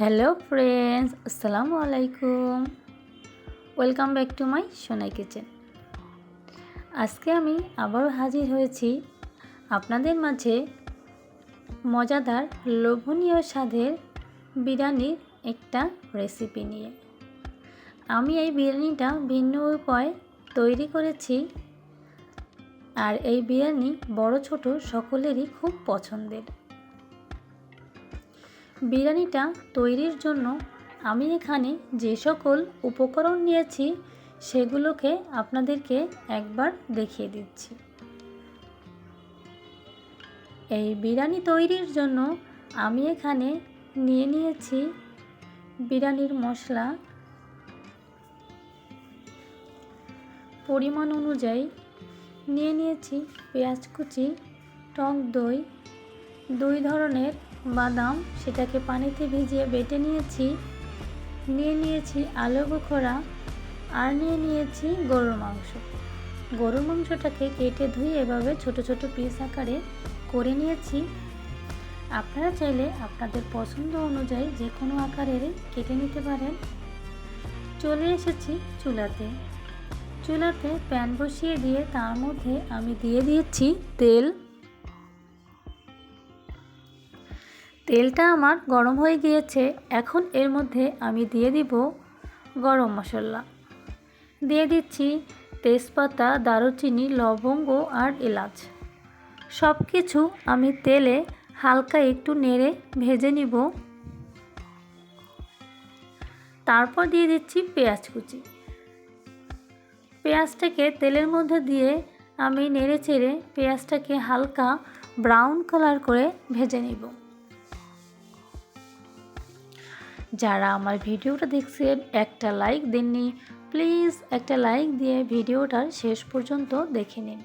Hello friends, আসসালামু আলাইকুম। Welcome back to my Sonai kitchen. আজকে আমি আবারও হাজির হয়েছি আপনাদের মাঝে মজাদার লোভনীয় স্বাদের বিরিয়ানির একটা রেসিপি নিয়ে। আমি এই বিরিয়ানিটা ভিন্ন উপায়ে তৈরি করেছি আর এই বিরিয়ানি বড় ছোট সকলেরই খুব পছন্দের। বিরিয়ানিটা তৈরির জন্য আমি এখানে যে সকল উপকরণ নিয়েছি, সেগুলোকে আপনাদেরকে একবার দেখিয়ে দিচ্ছি। এই বিরিয়ানি তৈরির জন্য আমি এখানে নিয়ে নিয়েছি বিরিয়ানির মশলা। পরিমাণ অনুযায়ী নিয়ে নিয়েছি পেঁয়াজ কুচি, টক দই, দুই ধরনের বাদাম সেটাকে পানিতে ভিজিয়ে বেটে নিয়েছি। নিয়ে নিয়েছি আলু বোখরা আর নিয়ে নিয়েছি গরুর মাংস। গরুর মাংসটাকে কেটে ধুয়ে এভাবে ছোট ছোট পিস আকারে করে নিয়েছি। আপনারা চাইলে আপনাদের পছন্দ অনুযায়ী যে কোনো আকারের কেটে নিতে পারেন। চলে এসেছি চুলাতে। চুলাতে প্যান বসিয়ে দিয়ে তার মধ্যে আমি দিয়ে দিয়েছি তেল। তেলটা আমার গরম হয়ে গিয়েছে, এখন এর মধ্যে আমি দিয়ে দিব গরম মশলা। দিয়ে দিচ্ছি তেজপাতা, দারুচিনি, লবঙ্গ আর এলাচ। সব কিছু আমি তেলে হালকা একটু নেড়ে ভেজে নিব। তারপর দিয়ে দিচ্ছি পেঁয়াজ কুচি। পেঁয়াজটাকে তেলের মধ্যে দিয়ে আমি নেড়ে চেড়ে পেঁয়াজটাকে হালকা ব্রাউন কালার করে ভেজে নিব। যারা আমার ভিডিওটা দেখছেন, একটা লাইক দেননি প্লিজ একটা লাইক দিয়ে ভিডিওটার শেষ পর্যন্ত দেখে নিন।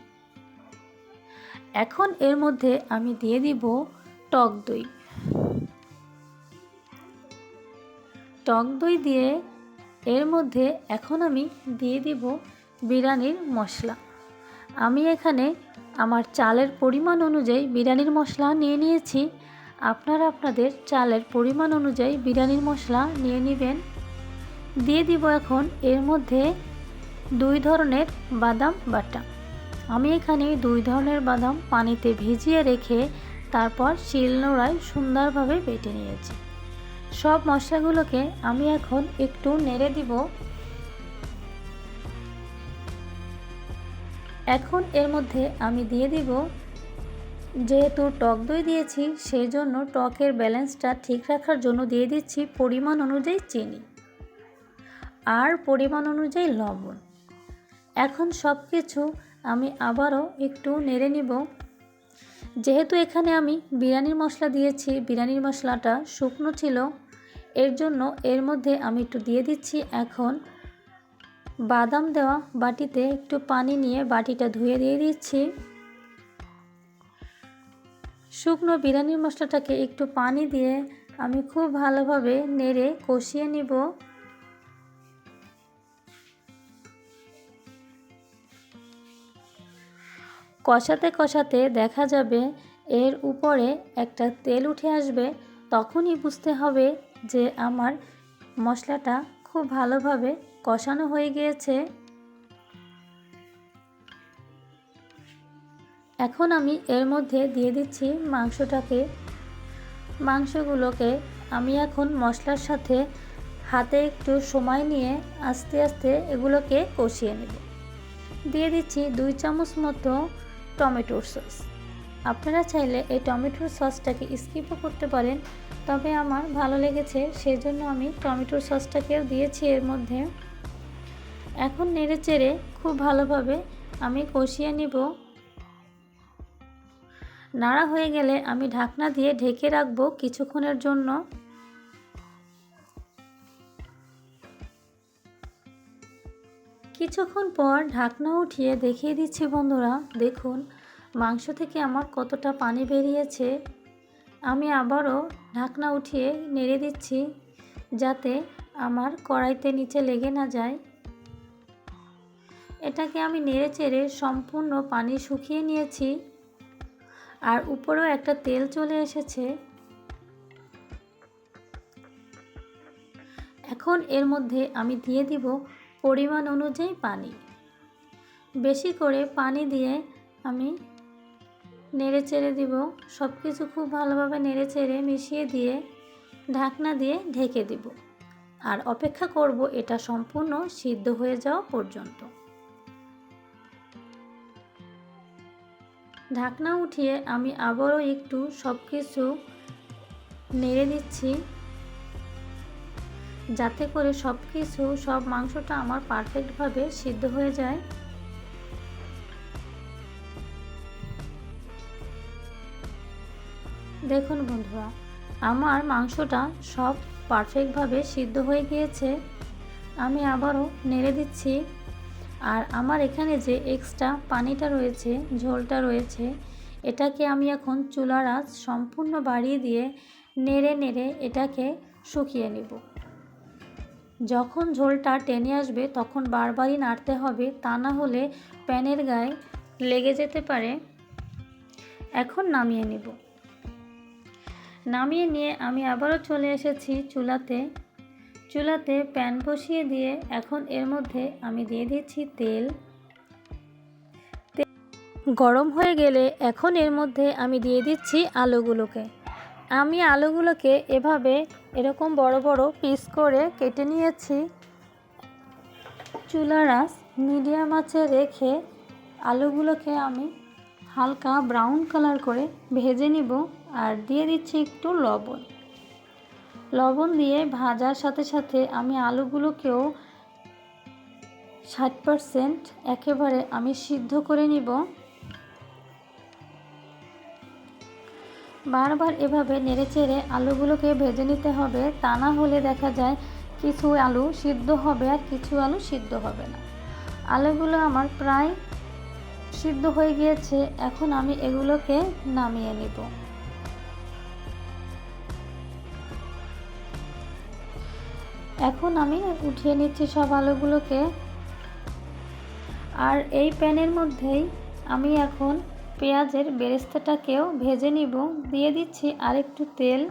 এখন এর মধ্যে আমি দিয়ে দিব টক দই। টক দই দিয়ে এর মধ্যে এখন আমি দিয়ে দিব বিরিয়ানির মশলা। আমি এখানে আমার চালের পরিমাণ অনুযায়ী বিরিয়ানির মশলা নিয়ে নিয়েছি। আপনারা আপনাদের চালের পরিমাণ অনুযায়ী বিরিয়ানির মশলা নিয়ে নেবেন। দিয়ে দিব এখন এর মধ্যে দুই ধরনের বাদাম বাটা। আমি এখানে দুই ধরনের বাদাম পানিতে ভিজিয়ে রেখে তারপর শিলনোড়ায় সুন্দরভাবে বেটে নিয়েছি। সব মশলাগুলোকে আমি এখন একটু নেড়ে দিব। এখন এর মধ্যে আমি দিয়ে দিব যেহেতু টক দই দিয়েছি, সেই জন্য টকের ব্যালেন্সটা ঠিক রাখার জন্য দিয়ে দিচ্ছি পরিমাণ অনুযায়ী চিনি আর পরিমাণ অনুযায়ী লবণ। এখন সব কিছু আমি আবারও একটু নেড়ে নিব। যেহেতু এখানে আমি বিরিয়ানির মশলা দিয়েছি, বিরিয়ানির মশলাটা শুকনো ছিল, এর জন্য এর মধ্যে আমি একটু দিয়ে দিচ্ছি এখন বাদাম দেওয়া বাটিতে একটু পানি নিয়ে বাটিটা ধুয়ে দিয়ে দিচ্ছি। শুকনো বিরিয়ানির মশলাটাকে একটু পানি দিয়ে আমি খুব ভালোভাবে নেড়ে কষিয়ে নিব। কষাতে কষাতে দেখা যাবে এর উপরে একটা তেল উঠে আসবে, তখনই বুঝতে হবে যে আমার মশলাটা খুব ভালোভাবে কষানো হয়ে গিয়েছে। এখন আমি এর মধ্যে দিয়ে দিচ্ছি মাংসটাকে। মাংসগুলোকে আমি এখন মশলার সাথে হাতে একটু সময় নিয়ে আস্তে আস্তে এগুলোকে কষিয়ে নেব। দিয়ে দিচ্ছি দুই চামচ মতো টমেটোর সস। আপনারা চাইলে এই টমেটোর সসটাকে স্কিপও করতে পারেন, তবে আমার ভালো লেগেছে সেই জন্য আমি টমেটোর সসটাকেও দিয়েছি এর মধ্যে। এখন নেড়ে চেড়ে খুব ভালোভাবে আমি কষিয়ে নিব। নাড়া হয়ে গেলে আমি ঢাকনা দিয়ে ঢেকে রাখব কিছুক্ষণের জন্য। কিছুক্ষণ পর ঢাকনা উঠিয়ে দেখিয়ে দিচ্ছি বন্ধুরা, দেখুন মাংস থেকে আমার কতটা পানি বেরিয়েছে। আমি আবারও ঢাকনা উঠিয়ে নেড়ে দিচ্ছি যাতে আমার কড়াইতে নিচে লেগে না যায়। এটাকে আমি নেড়ে চেড়ে সম্পূর্ণ পানি শুকিয়ে নিয়েছি। আর উপরেও একটা তেল চলে এসেছে। এখন এর মধ্যে আমি দিয়ে দিব পরিমাণ অনুযায়ী পানি। বেশি করে পানি দিয়ে আমি নেড়ে চেড়ে দিব। সব কিছু খুব ভালোভাবে নেড়ে চেড়ে মিশিয়ে দিয়ে ঢাকনা দিয়ে ঢেকে দিব। আর অপেক্ষা করব এটা সম্পূর্ণ সিদ্ধ হয়ে যাওয়া পর্যন্ত। ঢাকনা উঠিয়ে আমি আবারও একটু সব কিছু নেড়ে দিচ্ছি, যাতে করে সব কিছু সব মাংসটা আমার পারফেক্টভাবে সিদ্ধ হয়ে যায়। দেখুন বন্ধুরা, আমার মাংসটা সব পারফেক্টভাবে সিদ্ধ হয়ে গিয়েছে। আমি আবারও নেড়ে দিচ্ছি। আর আমার এখানে যে এক্সট্রা পানিটা রয়েছে, ঝোলটা রয়েছে, এটাকে আমি এখন চুলার আঁচ সম্পূর্ণ বাড়িয়ে দিয়ে নেড়ে নেড়ে এটাকে শুকিয়ে নেব। যখন ঝোলটা টেনে আসবে, তখন বারবারই নাড়তে হবে, তা না হলে প্যানের গায়ে লেগে যেতে পারে। এখন নামিয়ে নেব। নামিয়ে নিয়ে আমি আবারও চলে এসেছি চুলাতে। চুলাতে প্যান বসিয়ে দিয়ে এখন এর মধ্যে আমি দিয়ে দিচ্ছি তেল। গরম হয়ে গেলে এখন এর মধ্যে আমি দিয়ে দিচ্ছি আলুগুলোকে। আমি আলুগুলোকে এভাবে এরকম বড় বড় পিস করে কেটে নিয়েছি। চুলার আঁচ মিডিয়াম আঁচে রেখে আলুগুলোকে আমি হালকা ব্রাউন কালার করে ভেজে নিব আর দিয়ে দিচ্ছি একটু লবণ। লবণ দিয়ে ভাজার সাথে সাথে আমি আলুগুলোকেও ষাট পারসেন্ট একেবারে আমি সিদ্ধ করে নিব। বারবার এভাবে নেড়েচেড়ে আলুগুলোকে ভেজে নিতে হবে, তা না হলে দেখা যায় কিছু আলু সিদ্ধ হবে আর কিছু আলু সিদ্ধ হবে না। আলুগুলো আমার প্রায় সিদ্ধ হয়ে গিয়েছে, এখন আমি এগুলোকে নামিয়ে নিব। এখন আমি উঠিয়ে নিচ্ছি সব আলুগুলোকে। আর এই প্যানের মধ্যেই আমি এখন পেঁয়াজের বেরেস্তাটাকেও ভেজে নিব। দিয়ে দিচ্ছি আরেকটু তেল।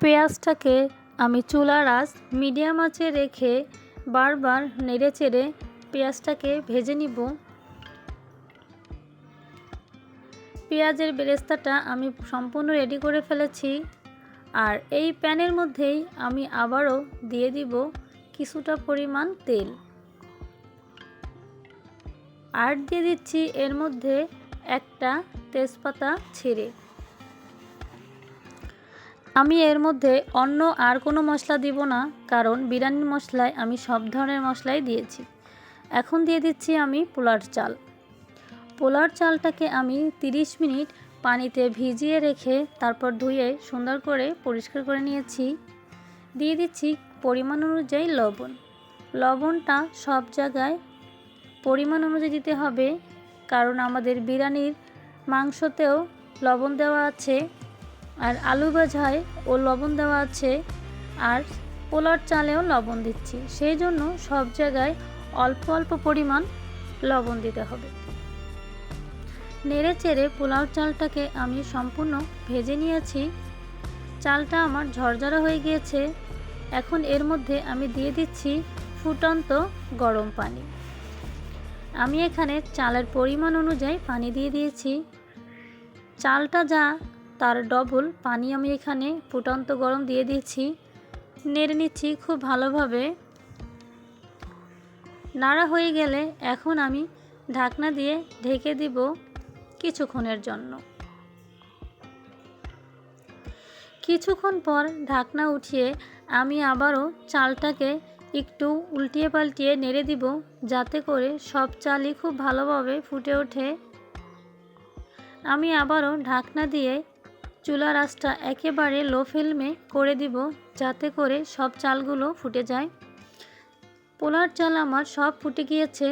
পেঁয়াজটাকে আমি চুলার আঁচ মিডিয়াম আঁচে রেখে বারবার নেড়ে চেড়ে পেঁয়াজটাকে ভেজে নিব। পেঁয়াজের বেরেস্তাটা আমি সম্পূর্ণ রেডি করে ফেলেছি। আর এই প্যানের মধ্যেই আমি আবারও দিয়ে দিব কিছুটা পরিমাণ তেল। আর দিয়ে দিচ্ছি এর মধ্যে একটা তেজপাতা ছেড়ে। আমি এর মধ্যে অন্য আর কোনো মশলা দিব না, কারণ বিরিয়ানির মশলায় আমি সব ধরনের মশলাই দিয়েছি। এখন দিয়ে দিচ্ছি আমি পোলার চাল। পোলার চালটাকে আমি 30 মিনিট পানিতে ভিজিয়ে রেখে তারপর ধুয়ে সুন্দর করে পরিষ্কার করে নিয়েছি। দিয়ে দিচ্ছি পরিমাণ অনুযায়ী লবণ। লবণটা সব জায়গায় পরিমাণ অনুযায়ী দিতে হবে, কারণ আমাদের বিরিয়ানির মাংসতেও লবণ দেওয়া আছে, আর আলু ভাজায় ও লবণ দেওয়া আছে, আর পোলার চালেও লবণ দিচ্ছি। সেই জন্য সব জায়গায় অল্প অল্প পরিমাণ লবণ দিতে হবে। নেড়ে চেড়ে পোলাও চালটাকে আমি সম্পূর্ণ ভেজে নিয়েছি। চালটা আমার ঝরঝরা হয়ে গিয়েছে। এখন এর মধ্যে আমি দিয়ে দিচ্ছি ফুটন্ত গরম পানি। আমি এখানে চালের পরিমাণ অনুযায়ী পানি দিয়ে দিয়েছি। চালটা যা, তার ডবল পানি আমি এখানে ফুটন্ত গরম দিয়ে দিয়েছি। নেড়ে নিচ্ছি খুব ভালোভাবে। নাড়া হয়ে গেলে এখন আমি ঢাকনা দিয়ে ঢেকে দিব। কিছুক্ষণের জন্য। কিছুক্ষণ পর ঢাকনা উঠিয়ে আমি আবারও চালটাকে একটু উল্টিয়ে পাল্টিয়ে নেড়ে দিব, যাতে করে সব চালই খুব ভালোভাবে ফুটে ওঠে। আমি আবারও ঢাকনা দিয়ে চুলার আঁচটা একেবারে লো ফ্লেমে করে দিব, যাতে করে সব চালগুলো ফুটে যায়। পোলার চাল আমার সব ফুটে গিয়েছে।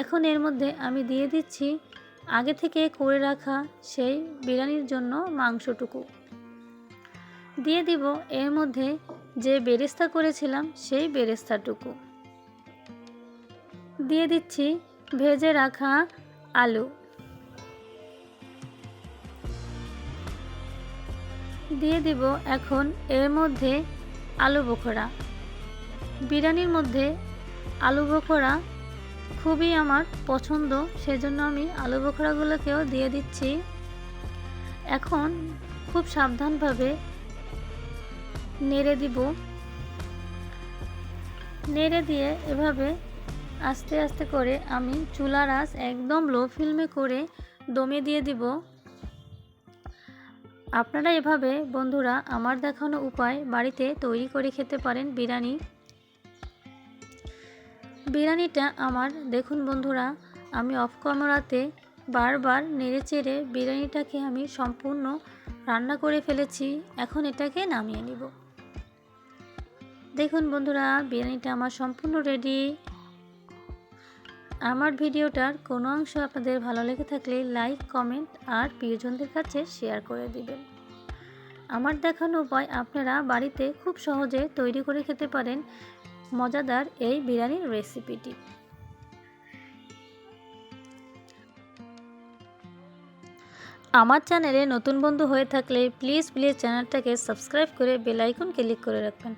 এখন এর মধ্যে আমি দিয়ে দিচ্ছি আগে থেকে করে রাখা সেই বিরিয়ানির জন্য মাংসটুকু। দিয়ে দিব এর মধ্যে যে বেরেস্তা করেছিলাম সেই বেরেস্তাটুকু। দিয়ে দিচ্ছি ভেজে রাখা আলু। দিয়ে দিব এখন এর মধ্যে আলু বোখরা বিরিয়ানির মধ্যে আলু বোখরা খুবই আমার পছন্দ, সেজন্য আমি আলু বোখরাগুলোকেও দিয়ে দিচ্ছি। এখন খুব সাবধানভাবে নেড়ে দিব। নেড়ে দিয়ে এভাবে আস্তে আস্তে করে আমি চুলার আঁচ একদম লো ফিল্মে করে দমে দিয়ে দিব। আপনারা এভাবে বন্ধুরা আমার দেখানো উপায় বাড়িতে তৈরি করে খেতে পারেন বিরিয়ানি। বিরিয়ানিটা আমার। দেখুন বন্ধুরা, আমি অফ ক্যামেরাতে বারবার নেড়ে চেড়ে বিরিয়ানিটাকে আমি সম্পূর্ণ রান্না করে ফেলেছি। এখন এটাকে নামিয়ে নিব। দেখুন বন্ধুরা, বিরিয়ানিটা আমার সম্পূর্ণ রেডি আমার ভিডিওটার কোনো অংশ আপনাদের ভালো লেগে থাকলে লাইক কমেন্ট আর প্রিয়জনদের কাছে শেয়ার করে দিবেন। আমার দেখানো উপায় আপনারা বাড়িতে খুব সহজে তৈরি করে খেতে পারেন। মজাদার এই বিরিয়ানির রেসিপিটি আমার চ্যানেলে নতুন বন্ধু হয়ে থাকলে প্লিজ প্লিজ চ্যানেলটাকে সাবস্ক্রাইব করে বেল আইকন ক্লিক করে রাখবেন।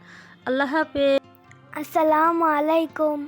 আল্লাহ হাফেজ। আসসালামু আলাইকুম।